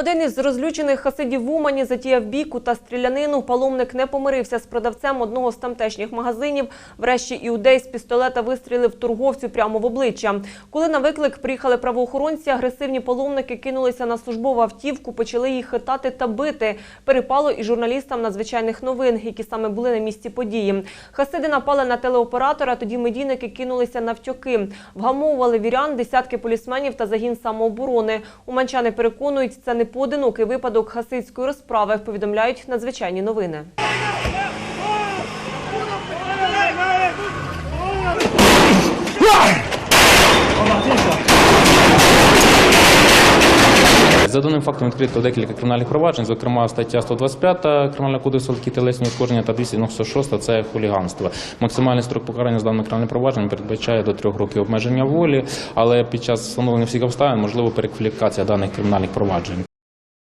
Один із розлючених хасидів в Умані затіяв бійку та стрілянину. Паломник не помирився з продавцем одного з тамтешніх магазинів. Врешті іудей з пістолета вистрілив торговцю прямо в обличчя. Коли на виклик приїхали правоохоронці, агресивні паломники кинулися на службову автівку, почали їх хитати та бити. Перепало і журналістам надзвичайних новин, які саме були на місці події. Хасиди напали на телеоператора, тоді медійники кинулися навтьоки. Вгамовували вірян, десятки полісменів та загін самооборони. Уманчани переконують, це не поодинокий випадок хасидської розправи, повідомляють надзвичайні новини. За даним фактом відкрито декілька кримінальних проваджень, зокрема стаття 125 Кримінального кодексу легкі тілесні ушкодження та 296 – це хуліганство. Максимальний строк покарання з даного кримінального провадження передбачає до трьох років обмеження волі, але під час встановлення всіх обставин можливо перекваліфікація даних кримінальних проваджень.